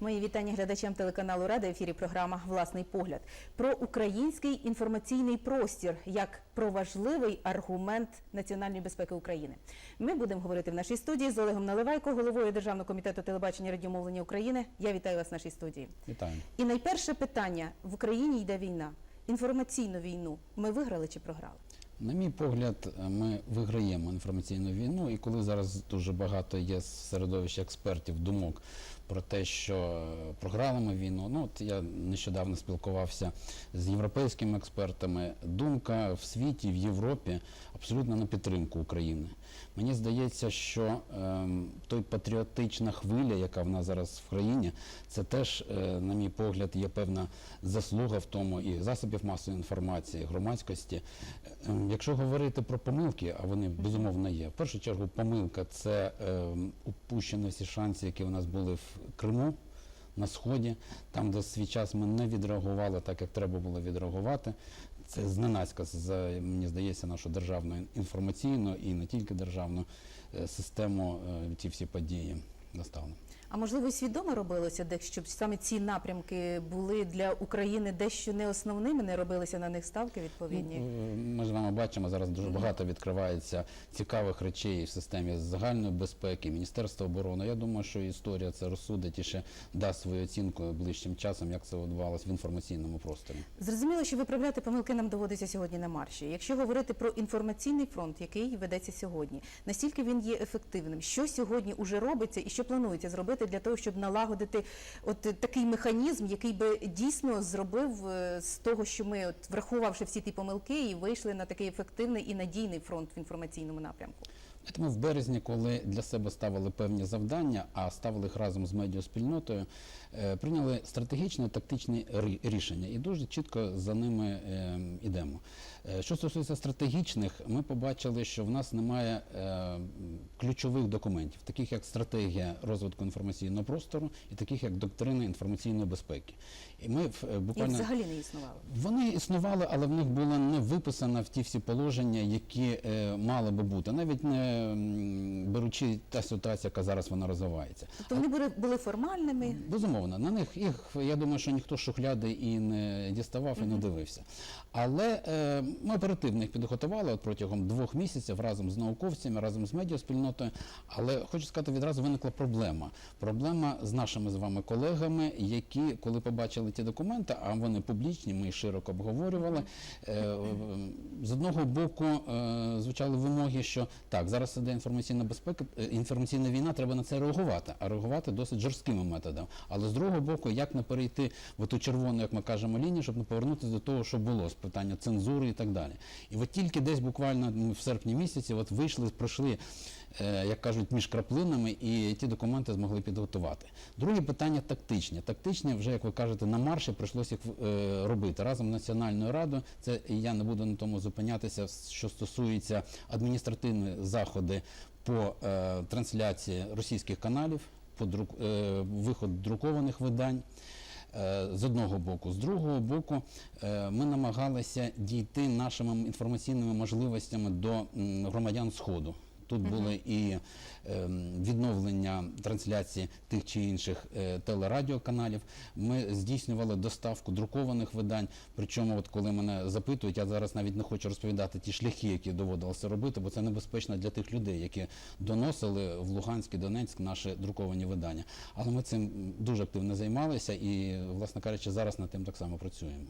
Мої вітання глядачам телеканалу Рада. В ефірі програма Власний погляд про український інформаційний простір як про важливий аргумент національної безпеки України. Ми будемо говорити в нашій студії з Олегом Наливайко, головою Державного комітету телебачення і радіомовлення України. Я вітаю вас в нашій студії. Вітаю. І найперше питання: в Україні йде війна. Інформаційну війну ми виграли чи програли? На мій погляд, ми виграємо інформаційну війну, і коли зараз дуже багато є середовищ експертів, думок про те, що програли ми війну. Ну от я нещодавно спілкувався з європейськими експертами. Думка в світі, в Європі абсолютно на підтримку України. Мені здається, що ем, той патріотична хвиля, яка в нас зараз в країні, це теж, е, на мій погляд, є певна заслуга в тому і засобів масової інформації, і громадськості. Ем, Якщо говорити про помилки, а вони безумовно є. В першу чергу, помилка це ем, упущені всі шанси, які у нас були в Криму. На сході, там, де свій час ми не відреагували так, як треба було відреагувати. Це зненацька, мені здається, нашу державну інформаційну і не тільки державну е, систему е, ті всі події наставно. А можливо, свідомо робилося десь, щоб саме ці напрямки були для України дещо не основними, не робилися на них ставки відповідні. Ну, Ми з вами бачимо, зараз дуже багато відкривається цікавих речей в системі загальної безпеки, Міністерства оборони. Я думаю, що історія це розсудить і ще дасть свою оцінку ближчим часом, як це відбувалося в інформаційному просторі. Зрозуміло, що виправляти помилки нам доводиться сьогодні на марші. Якщо говорити про інформаційний фронт, який ведеться сьогодні, настільки він є ефективним, що сьогодні уже робиться і що планується зробити для того, щоб налагодити от е, такий механізм, який би дійсно зробив е, з того, що ми, от врахувавши всі ті помилки, і вийшли на такий ефективний і надійний фронт в інформаційному напрямку. Ми в березні, коли для себе ставили певні завдання, а ставили їх разом з медіаспільнотою, е, прийняли стратегічне тактичні рі- рішення і дуже чітко за ними е, йдемо. Е, Що стосується стратегічних, ми побачили, що в нас немає е, ключових документів, таких як стратегія розвитку інформаційного простору і таких як доктрина інформаційної безпеки. І ми е, Їх буквально взагалі не існувало. вони існували, але в них було не виписано в ті всі положення, які е, мали би бути, навіть не беручи та ситуація, яка зараз вона розвивається. Тобто вони були, були формальними. Безумовно, на них їх я думаю, що ніхто шухляди і не діставав, і не дивився. Але е, ми оперативно їх підготували от протягом двох місяців разом з науковцями, разом з медіаспільнотою. Але хочу сказати, відразу виникла проблема. Проблема з нашими з вами колегами, які, коли побачили ті документи, а вони публічні, ми широко обговорювали. Е, з одного боку е, звучали вимоги, що так, зараз іде інформаційна безпека, е, інформаційна війна, треба на це реагувати, а реагувати досить жорсткими методами. Але з другого боку, як не перейти в ту червону, як ми кажемо, лінію, щоб не повернутися до того, що було, з питання цензури і так далі. І от тільки десь буквально ну, в серпні місяці от вийшли, пройшли. е, Як кажуть, між краплинами і ті документи змогли підготувати. Друге питання тактичні. Тактичні, вже як ви кажете, на марші прийшлося їх е, робити разом з Національною радою. Це я не буду на тому зупинятися, що стосується адміністративні заходи по е, трансляції російських каналів, по друк, виход друкованих видань. З одного боку, з другого боку, е, ми намагалися дійти нашими інформаційними можливостями до громадян Сходу. Тут були і ем, відновлення трансляції тих чи інших е, телерадіоканалів. Ми здійснювали доставку друкованих видань. Причому, от коли мене запитують, я зараз навіть не хочу розповідати ті шляхи, які доводилося робити, бо це небезпечно для тих людей, які доносили в Луганськ і Донецьк наші друковані видання. Але ми цим дуже активно займалися і, власне кажучи, зараз над тим так само працюємо.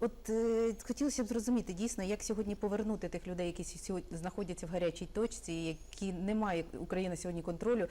От е, хотілося б зрозуміти дійсно, як сьогодні повернути тих людей, які сьогодні знаходяться в гарячій точці, які не має Україна сьогодні контролю.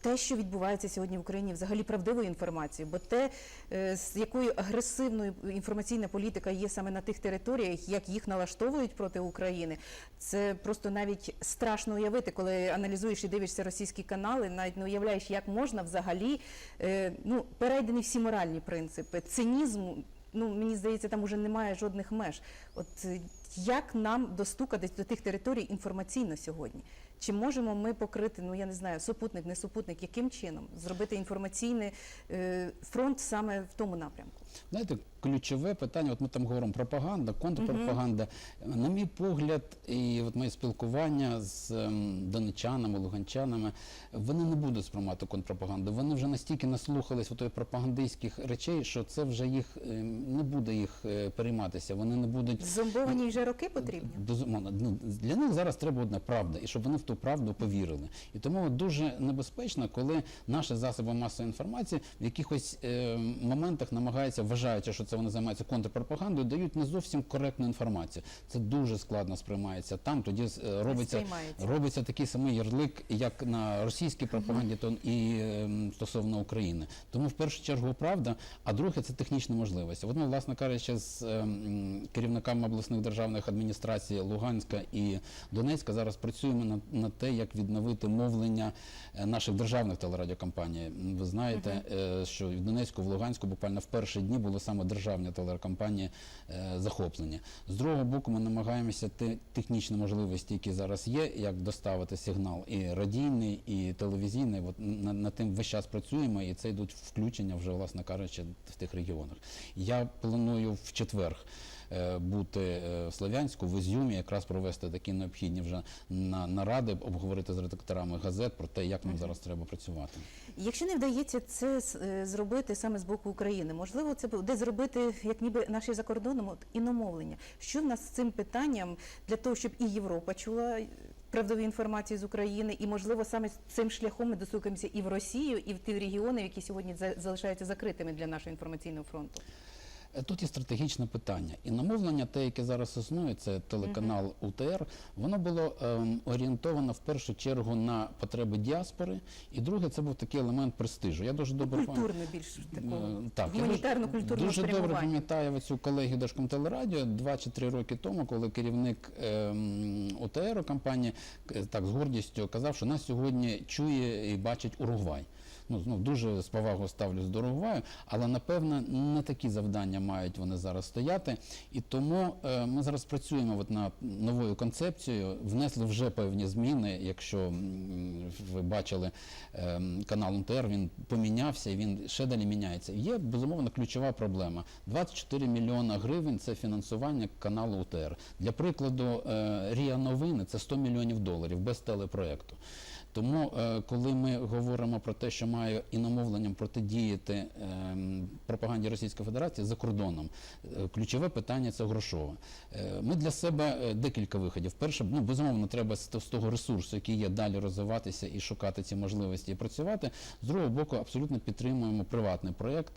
Те, що відбувається сьогодні в Україні, взагалі правдивою інформацією, бо те, е, з якою агресивною інформаційна політика є саме на тих територіях, як їх налаштовують проти України, це просто навіть страшно уявити, коли аналізуєш і дивишся російські канали, навіть не уявляєш, як можна взагалі е, ну перейдені всі моральні принципи, цинізму. Ну, мені здається, там уже немає жодних меж. От е, Як нам достукатись до тих територій інформаційно сьогодні? Чи можемо ми покрити, ну я не знаю, супутник, не супутник, яким чином зробити інформаційний е, фронт саме в тому напрямку? Знаєте, ключове питання, от ми там говоримо пропаганда, контрпропаганда. На мій погляд, і от моє спілкування з ем, донечанами, луганчанами, вони не будуть сприймати контрпропаганду. Вони вже настільки наслухались отої пропагандистських речей, що це вже їх ем, не буде їх е, перейматися. Вони не будуть Зомбовані вже роки потрібні? Безумовно, ну, для них зараз треба одна правда, і щоб вони в ту правду повірили. І тому дуже небезпечно, коли наші засоби масової інформації в якихось е, моментах намагаються, вважаючи, що це вони займаються контрпропагандою, дають не зовсім коректну інформацію. Це дуже складно сприймається. Там тоді е, робиться, робиться такий самий ярлик, як на російській пропаганді, то і е, стосовно України. Тому в першу чергу правда, а друге це технічні можливості. От ми, власне кажучи, з е, керівниками обласних державних адміністрацій Луганська і Донецька зараз працюємо над, над те, як відновити мовлення е, наших державних телерадіокомпаній. Ви знаєте, е, що в Донецьку, в Луганську буквально в перші дні були саме державні телекомпанії е, захоплені. З другого боку, ми намагаємося те технічні можливості, які зараз є, як доставити сигнал і радійний, і телевізійний. От на- над тим весь час працюємо, і це йдуть включення вже, власне кажучи, в тих регіонах. Я планую в четвер. Бути в Слов'янську, в Ізюмі, якраз провести такі необхідні вже на наради, обговорити з редакторами газет про те, як нам зараз треба працювати. Якщо не вдається це е, зробити саме з боку України, можливо, це буде зробити як ніби наші за кордоном от, іномовлення. Що в нас з цим питанням для того, щоб і Європа чула е, правдові інформації з України, і можливо саме цим шляхом ми достукаємося і в Росію, і в ті регіони, які сьогодні за- залишаються закритими для нашого інформаційного фронту. Е, Тут є стратегічне питання. І намовлення, те, яке зараз існує, це телеканал УТР, воно було ем, орієнтовано в першу чергу на потреби діаспори, і друге, це був такий елемент престижу. Я дуже добре пам'ятаю. Культурно більш такого Е, Так, гуманітарно-культурного дуже добре пам'ятаю цю колегію Держкомтелерадіо два чи три роки тому, коли керівник ем, ОТР компанії е, так з гордістю казав, що нас сьогодні чує і бачить Уругвай. Ну, знов дуже з повагою ставлюсь до Уругваю, але напевно не такі завдання мають вони зараз стояти. І тому е, ми зараз працюємо от над новою концепцією. Внесли вже певні зміни. Якщо ви бачили е, канал НТР, він помінявся і він ще далі міняється. Є безумовно ключова проблема. 24 мільйона гривень це фінансування каналу УТР. Для прикладу, е, Ріа Новини це 100 мільйонів доларів без телепроекту. Тому, е, коли ми говоримо про те, що має іномовленням протидіяти ем, пропаганді Російської Федерації за кордоном, е, ключове питання це грошове. Е, Ми для себе декілька виходів. Перше, ну безумовно, треба з того ресурсу, який є, далі розвиватися і шукати ці можливості і працювати. З другого боку, абсолютно підтримуємо приватний проєкт.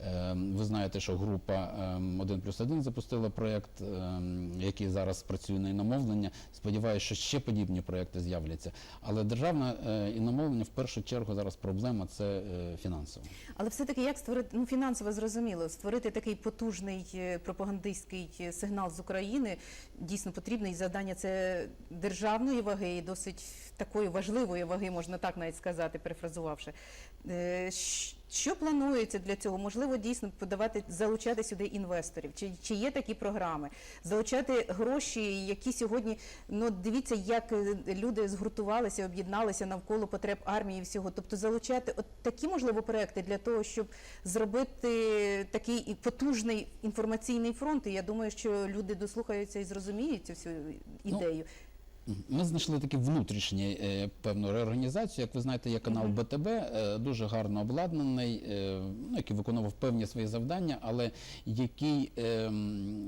Ем, Ви знаєте, що група ем, 1 плюс 1 запустила проєкт, ем, який зараз працює на іномовлення. Сподіваюся, що ще подібні проєкти з'являться. Але державне е, іномовлення в першу чергу зараз проблема це е, фінансова. Але все-таки як створити ну фінансово зрозуміло, створити такий потужний е, пропагандистський сигнал з України дійсно потрібно, і завдання це державної ваги і досить такої важливої ваги, можна так навіть сказати, перефразувавши. Е, Що планується для цього? Можливо, дійсно подавати, залучати сюди інвесторів. Чи, чи є такі програми? Залучати гроші, які сьогодні, ну дивіться, як е, люди згуртувалися, об'єдналися навколо потреб армії і всього. Тобто залучати от такі можливо проекти для того, щоб зробити такий потужний інформаційний фронт. І я думаю, що люди дослухаються і зрозуміють цю всю Ну, ідею. Ми знайшли такі внутрішні е, певну реорганізацію. Як ви знаєте, є канал БТБ, е, дуже гарно обладнаний, е, ну, який виконував певні свої завдання, але який, е,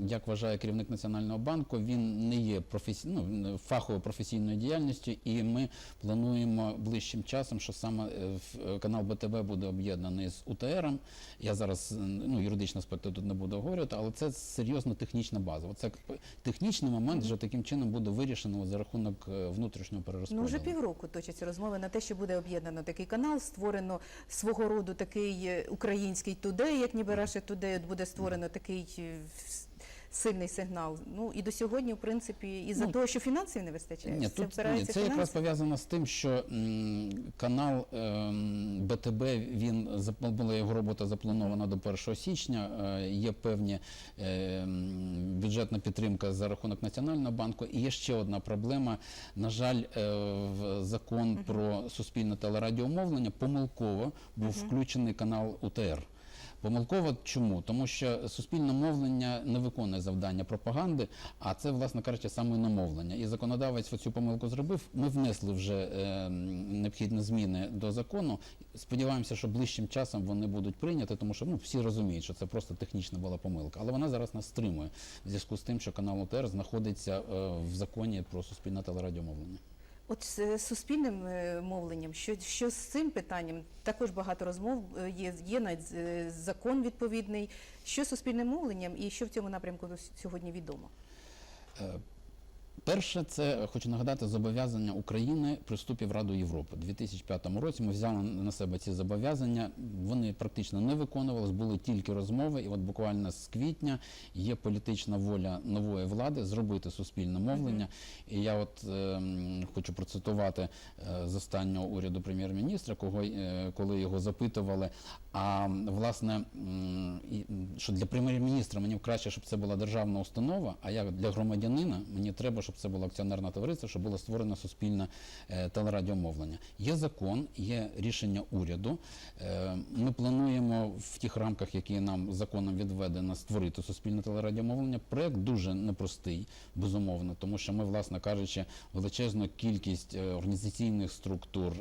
як вважає керівник Національного банку, він не є професі... ну, фаховою професійною діяльністю, і ми плануємо ближчим часом, що саме канал БТБ буде об'єднаний з УТРом. Я зараз ну, юридичні аспекти тут не буду говорити, але це серйозно технічна база. Оце технічний момент вже таким чином буде вирішено за рахунок е, внутрішнього Ну, вже півроку точаться розмови на те, що буде об'єднано такий канал, створено свого роду такий е, український тудей, як ніби Russia Today, буде створено такий е, сильний сигнал. Ну і до сьогодні, в принципі, із-за Ну, того, що фінансів не вистачає, Ні, тут ні, це якраз пов'язано з тим, що м, канал ем, БТБ він була його робота запланована до 1 січня. Е, є певні ем, бюджетна підтримка за рахунок Національного банку. І є ще одна проблема. На жаль, е, в закон про суспільне телерадіомовлення помилково був включений канал УТР. Помилково чому? Тому що суспільне мовлення не виконує завдання пропаганди, а це, власне кажучи, саме намовлення. І законодавець цю помилку зробив. Ми внесли вже е, необхідні зміни до закону. Сподіваємося, що ближчим часом вони будуть прийняті, тому що ну, всі розуміють, що це просто технічна була помилка. Але вона зараз нас стримує в зв'язку з тим, що канал УТР знаходиться е, в законі про суспільне телерадіомовлення. От з е, суспільним е, мовленням, що, що з цим питанням? Також багато розмов е, є, є навіть закон відповідний. Що з суспільним мовленням і що в цьому напрямку сьогодні відомо? Перше, це хочу нагадати зобов'язання України при вступі в Раду Європи. У 2005 році ми взяли на себе ці зобов'язання. Вони практично не виконувалися, були тільки розмови. І от буквально з квітня є політична воля нової влади зробити суспільне мовлення. І я от е, хочу процитувати е, з останнього уряду прем'єр-міністра, кого е, коли його запитували. А власне, що для прем'єр-міністра мені краще, щоб це була державна установа, а я для громадянина мені треба, щоб це було акціонерне товариство, щоб було створено суспільне е, телерадіомовлення. Є закон, є рішення уряду. Е, ми плануємо в тих рамках, які нам законом відведено, створити суспільне телерадіомовлення. Проект дуже непростий, безумовно, тому що ми, власне кажучи, величезну кількість е, організаційних структур,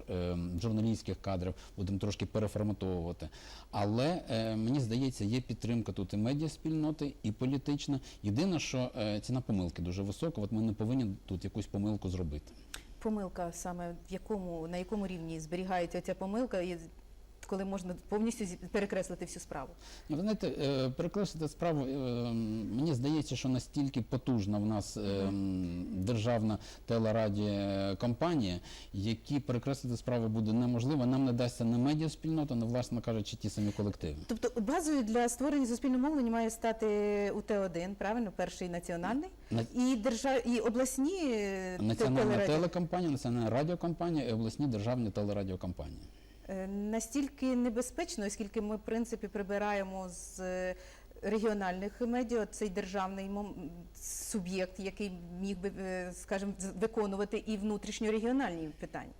журналістських кадрів будемо трошки переформатовувати. Але мені здається, є підтримка тут і медіаспільноти, і політична. Єдине, що ціна помилки дуже висока. От ми не повинні тут якусь помилку зробити. Помилка саме в якому на якому рівні зберігається ця помилка, і коли можна повністю перекреслити всю справу? Ну, знаєте, е, перекреслити справу, е, мені здається, що настільки потужна в нас е, державна телерадіокомпанія, які перекреслити справу буде неможливо. Нам не дасться не медіаспільнота, не, власне кажучи, ті самі колективи. Тобто базою для створення суспільного мовлення має стати УТ-1, правильно, перший національний, На- і держав... і обласні е, Національна телекомпанія, національна радіокомпанія і обласні державні телерадіокомпанії. Е, Настільки небезпечно, оскільки ми, в принципі, прибираємо з е, регіональних медіа цей державний суб'єкт, який міг би, е, скажімо, виконувати і внутрішньорегіональні питання.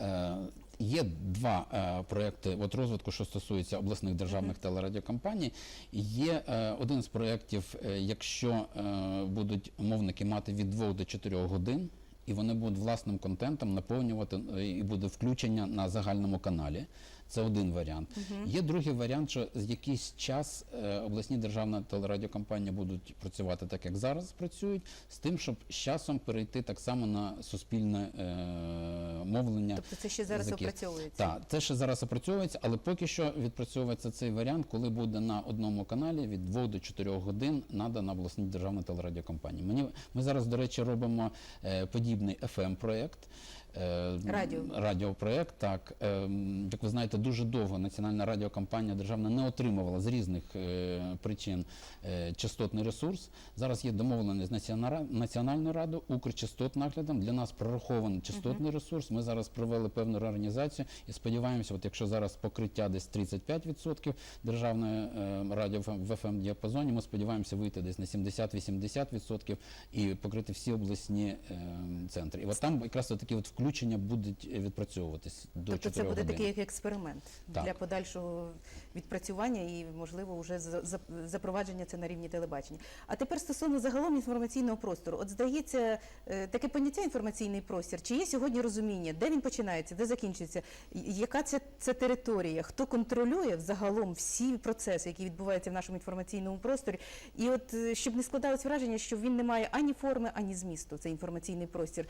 Е, Є два е, проекти от розвитку, що стосується обласних державних телерадіокомпаній. Є е, один з проєктів, е, якщо е, будуть мовники мати від 2 до 4 годин, і вони будуть власним контентом наповнювати і буде включення на загальному каналі. Це один варіант. Є другий варіант, що з якийсь час е, обласні державні телерадіокомпанії будуть працювати так, як зараз працюють, з тим, щоб з часом перейти так само на суспільне е, мовлення. Тобто це ще зараз язиків. опрацьовується. Так, це ще зараз опрацьовується, але поки що відпрацьовується цей варіант, коли буде на одному каналі від 2 до 4 годин надана обласній державній телерадіокомпанії. Мені ми зараз, до речі, робимо е, подібний fm проєкт. Е, Радіо. радіопроєкт, так е, як ви знаєте, дуже довго національна радіокомпанія державна не отримувала з різних е, причин е, частотний ресурс. Зараз є домовленість з Національною радою, Укрчастотнаглядом. Для нас прорахований частотний ресурс. Ми зараз провели певну реорганізацію і сподіваємося, от якщо зараз покриття десь 35% державної е, радіо в fm діапазоні, ми сподіваємося вийти десь на 70-80% і покрити всі обласні центри. І от там якраз такі от включення будуть відпрацьовуватись до Тобто 4 це буде такий як експеримент Так. для подальшого відпрацювання і, можливо, вже за- за- запровадження це на рівні телебачення. А тепер стосовно загалом інформаційного простору. От здається, е, таке поняття інформаційний простір. Чи є сьогодні розуміння, де він починається, де закінчується? Яка це, це територія? Хто контролює взагалом всі процеси, які відбуваються в нашому інформаційному просторі? І от е, щоб не складалось враження, що він не має ані форми, ані змісту, цей інформаційний простір.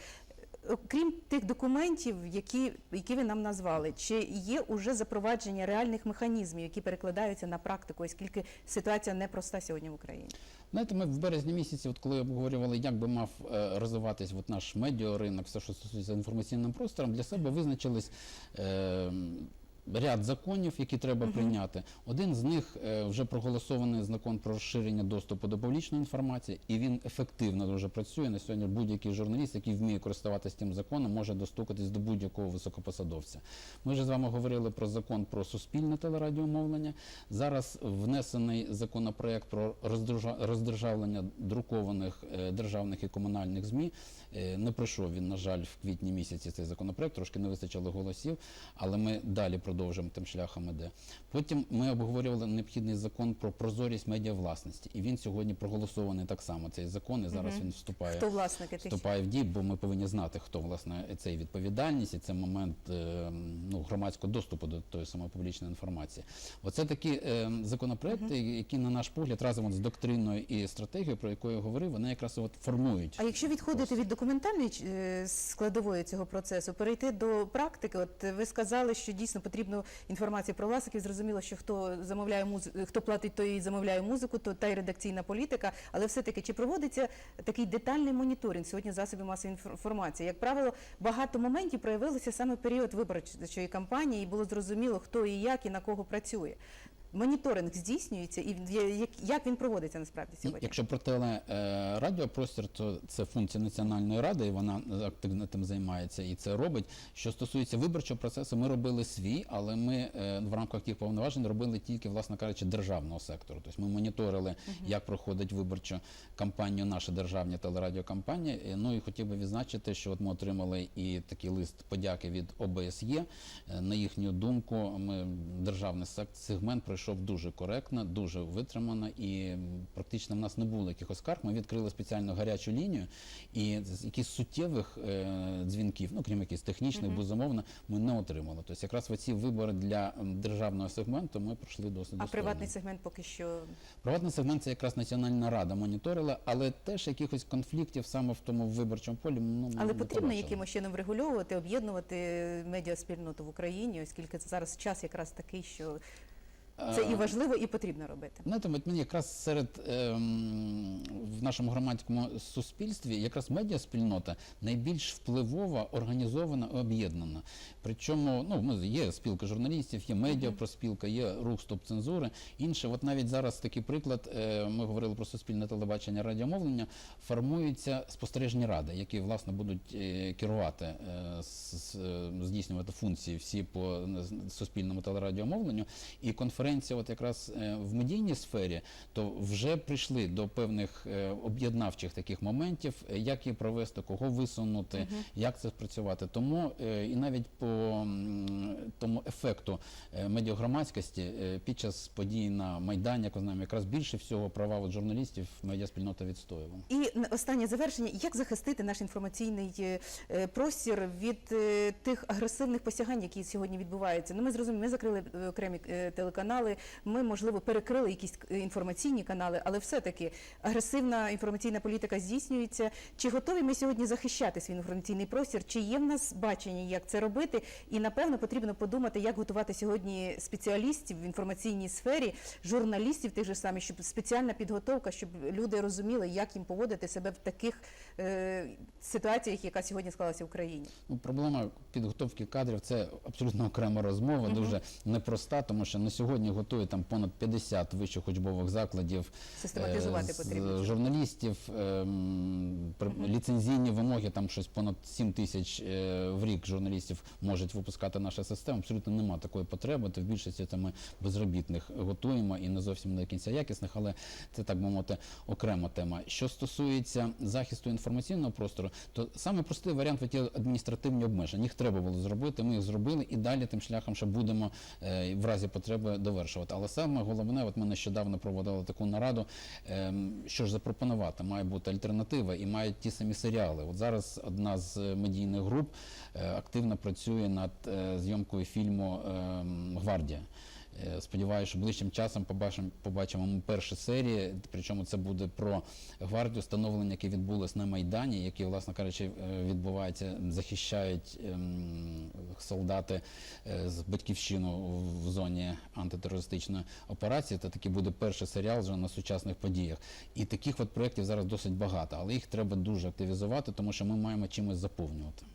Окрім тих документів, які, які ви нам назвали, чи є уже запровадження реальних механізмів, які перекладаються на практику, оскільки ситуація непроста сьогодні в Україні? Знаєте, ми в березні місяці, от коли обговорювали, як би мав е, розвиватись от наш медіаринок, все, що стосується інформаційним простором, для себе визначились е, ряд законів, які треба прийняти. Один з них е, вже проголосований закон про розширення доступу до публічної інформації, і він ефективно дуже працює. На сьогодні будь-який журналіст, який вміє користуватися тим законом, може достукатись до будь-якого високопосадовця. Ми вже з вами говорили про закон про суспільне телерадіомовлення. Зараз внесений законопроект про роздержа- роздержавлення друкованих е, державних і комунальних ЗМІ. Е, Не пройшов він, на жаль, в квітні місяці цей законопроект, трошки не вистачило голосів, але ми далі продовжимо тим шляхом іде. Потім ми обговорювали необхідний закон про прозорість медіавласності, і він сьогодні проголосований так само. Цей закон, і зараз він вступає Хто власники вступає в дію, бо ми повинні знати, хто власне це і відповідальність, і це момент е, ну, громадського доступу до тої самої публічної інформації. Оце такі е, законопроекти, які, на наш погляд, разом от з доктриною і стратегією, про яку я говорив, вони якраз от формують. А якщо відходити від документальної е, складової цього процесу, перейти до практики, от ви сказали, що дійсно потрібно інформація про власників. Зрозуміло, що хто замовляє музику, хто платить, той і замовляє музику, то та й редакційна політика. Але все-таки чи проводиться такий детальний моніторинг сьогодні засобів масової інформації? Як правило, багато моментів проявилося саме період виборчої кампанії, і було зрозуміло, хто і як і на кого працює. Моніторинг здійснюється, і як- він проводиться насправді сьогодні? Якщо про телерадіопростір, то це функція Національної ради, і вона активно тим займається і це робить. Що стосується виборчого процесу, ми робили свій, але ми е, в рамках тих повноважень робили тільки, власне кажучи, державного сектору. Тобто ми моніторили, як проходить виборчу кампанію, наша державні телерадіокампанії. Е, Ну і хотів би відзначити, що от ми отримали і такий лист подяки від ОБСЄ. Е, На їхню думку, ми державний сегмент пройшов дуже коректно, дуже витримано, і практично в нас не було якихось скарг. Ми відкрили спеціальну гарячу лінію, і з якихось суттєвих е, дзвінків, ну крім якихось технічних, безумовно, ми не отримали. Тобто, якраз оці вибори для державного сегменту ми пройшли досить А достойно. приватний сегмент поки що Приватний сегмент це якраз Національна рада моніторила, але теж якихось конфліктів саме в тому виборчому полі. Ну Але не потрібно якимось чином врегульовувати, об'єднувати медіаспільноту в Україні, оскільки це зараз час якраз такий, що це і Е, важливо, і потрібно робити. Знаєте, от мені якраз серед ем, в нашому громадському суспільстві якраз медіаспільнота найбільш впливова, організована, і об'єднана. Причому ну ми є спілка журналістів, є медіа проспілка, є рух стоп цензури. Інше, от навіть зараз такий приклад. е, Ми говорили про суспільне телебачення, радіомовлення. Формуються спостережні ради, які власне будуть е, керувати е, с- с- е, здійснювати функції всі по е, суспільному телерадіомовленню. І конференція, от якраз е, в медійній сфері, то вже прийшли до певних е, об'єднавчих таких моментів, е, як її провести, кого висунути, як це спрацювати. Тому і навіть по тому ефекту медіагромадськості під час подій на Майдані, як знаємо, якраз більше всього права от журналістів медіаспільнота відстоювала. І останнє завершення: як захистити наш інформаційний простір від тих агресивних посягань, які сьогодні відбуваються? Ну, ми зрозуміли, ми закрили окремі е, телеканали, ми можливо перекрили якісь е, інформаційні канали, але все-таки агресивна інформаційна політика здійснюється. Чи готові ми сьогодні захищати свій інформаційний простір? Чи є в нас бачення, як це робити? І напевно потрібно подумати, як готувати сьогодні спеціалістів в інформаційній сфері, журналістів тих же самих, щоб спеціальна підготовка, щоб люди розуміли, як їм поводити себе в таких е, ситуаціях, яка сьогодні склалася в Україні. Ну, проблема підготовки кадрів це абсолютно окрема розмова, дуже непроста, тому що на сьогодні готує там понад 50 вищих учбових закладів. Систематизувати е, потрібно. Журналістів, ем, ліцензійні вимоги, там щось понад 7 тисяч е, в рік журналістів можуть випускати наша система. Абсолютно нема такої потреби. То в більшості це ми безробітних готуємо і не зовсім не до кінця якісних, але це так би мовити окрема тема. Що стосується захисту інформаційного простору, то саме простий варіант ті адміністративні обмеження. Їх треба було зробити. Ми їх зробили і далі тим шляхом ще будемо е, в разі потреби довершувати. Але саме головне, от ми нещодавно проводили таку нараду. ем, Що ж запропонувати? Має бути альтернатива і мають ті самі серіали. От зараз одна з медійних груп е, активно працює над е, зйомкою фільму ем, Гвардія. Е, Сподіваюся, що ближчим часом побачимо, побачимо ми перші серії. Причому це буде про гвардію становлення, яке відбулось на Майдані, які, власне кажучи, е, відбуваються, захищають ем, солдати е, з батьківщину в зоні антитерористичної операції. Це такий буде перший серіал вже на сучасних подіях. І таких от проєктів зараз досить багато, але їх треба дуже активізувати, тому що ми маємо чимось заповнювати.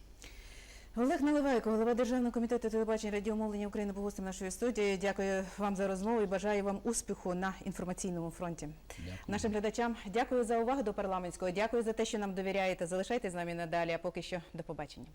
Олег Наливайко, голова Державного комітету телебачення радіомовлення України, був гостем нашої студії. Дякую вам за розмову і бажаю вам успіху на інформаційному фронті. Дякую. Нашим глядачам дякую за увагу до парламентського. Дякую за те, що нам довіряєте. Залишайтесь з нами надалі. А поки що до побачення.